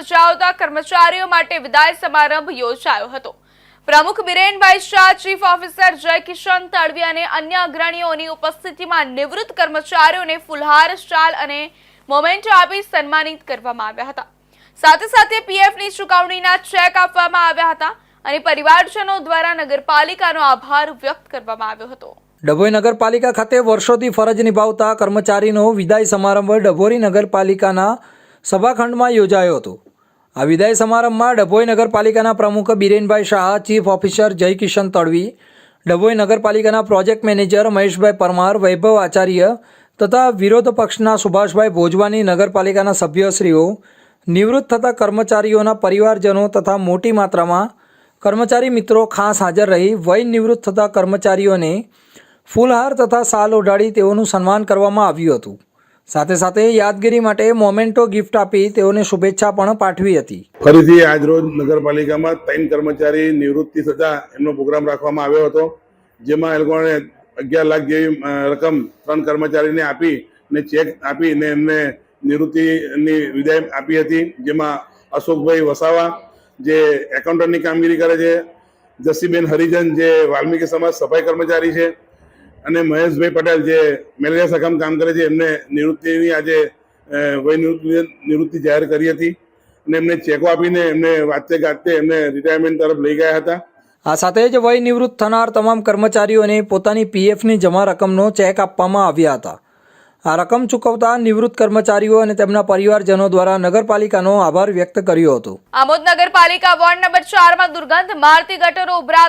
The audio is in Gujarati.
બજાવતા કર્મચારીઓ માટે વિદાય સમારંભ યોજાયો હતો. પ્રમુખ બિરેનભાઈ શાહ, ચીફ ઓફિસર જયકિશન તડવી અને અન્ય અગ્રણીઓની ઉપસ્થિતિમાં નિવૃત્ત કર્મચારીઓને ફુલહાર શાલ અને મોમેન્ટો આપી સન્માનિત કરવામાં આવ્યા હતા. સાથે સાથે પીએફની ચુકવણીના ચેક આપવામાં આવ્યા હતા અને પરિવારજનો દ્વારા નગરપાલિકાનો આભાર વ્યક્ત કરવામાં આવ્યો હતો. ડભોઈ નગરપાલિકા ખાતે વર્ષોથી ફરજ નિભાવતા કર્મચારીનો વિદાય સમારંભ ડભોરી નગરપાલિકાના સભાખંડમાં યોજાયો હતો. આ વિદાય સમારંભમાં ડભોઈ નગરપાલિકાના પ્રમુખ બિરેનભાઈ શાહ, ચીફ ઓફિસર જયકિશન તડવી, ડભોઈ નગરપાલિકાના પ્રોજેક્ટ મેનેજર મહેશભાઈ પરમાર, વૈભવ આચાર્ય તથા વિરોધ પક્ષના સુભાષભાઈ ભોજવાની નગરપાલિકાના સભ્યશ્રીઓ, નિવૃત્ત થતા કર્મચારીઓના પરિવારજનો તથા મોટી માત્રામાં કર્મચારી મિત્રો ખાસ હાજર રહી, વય નિવૃત્ત થતા કર્મચારીઓને ફૂલહાર તથા સાલ ઓઢાડી તેઓનું સન્માન કરવામાં આવ્યું હતું. સાથે સાથે યાદગીરી માટે મોમેન્ટો ગિફ્ટ આપી તેઓને શુભેચ્છા પણ પાઠવી હતી. ફરીથી આજ રોજ નગરપાલિકામાં ત્રણ કર્મચારી નિવૃત્તિ થતા એમનો પ્રોગ્રામ રાખવામાં આવ્યો હતો, જેમાં એ લોકોને અગિયાર લાખ જેવી રકમ ત્રણ કર્મચારીને આપી ને ચેક આપી ને એમને નિવૃત્તિની વિદાય આપી હતી, જેમાં અશોકભાઈ વસાવા, જે એકાઉન્ટન્ટની કામગીરી કરે છે, જસીબેન હરિજન, જે વાલ્મીકી સમાજ સફાઈ કર્મચારી છે અને મહેશભાઈ પટેલ જે મેલેરિયા સખામ કામ કરે છે એમને નિવૃત્તિની આજે વય નિવૃત્તિ નિવૃત્તિ જાહેર કરી હતી. અને એમને ચેકો આપીને એમને વાતે ગાતે એમને રિટાયરમેન્ટ તરફ લઈ ગયા હતા. આ સાથે જ વય નિવૃત્ત થનાર તમામ કર્મચારીઓને પોતાની પીએફની જમા રકમનો ચેક આપવામાં આવ્યા હતા. આ રકમ ચૂકવતા નિવૃત્ત કર્મચારીઓ અને તેમના પરિવારજનો દ્વારા નગરપાલિકાનો આભાર વ્યક્ત કર્યો હતો. આમોદ નગરપાલિકા વોર્ડ નંબર ચારમાં દુર્ગંધ મારતી ગટરો ઉભરાતા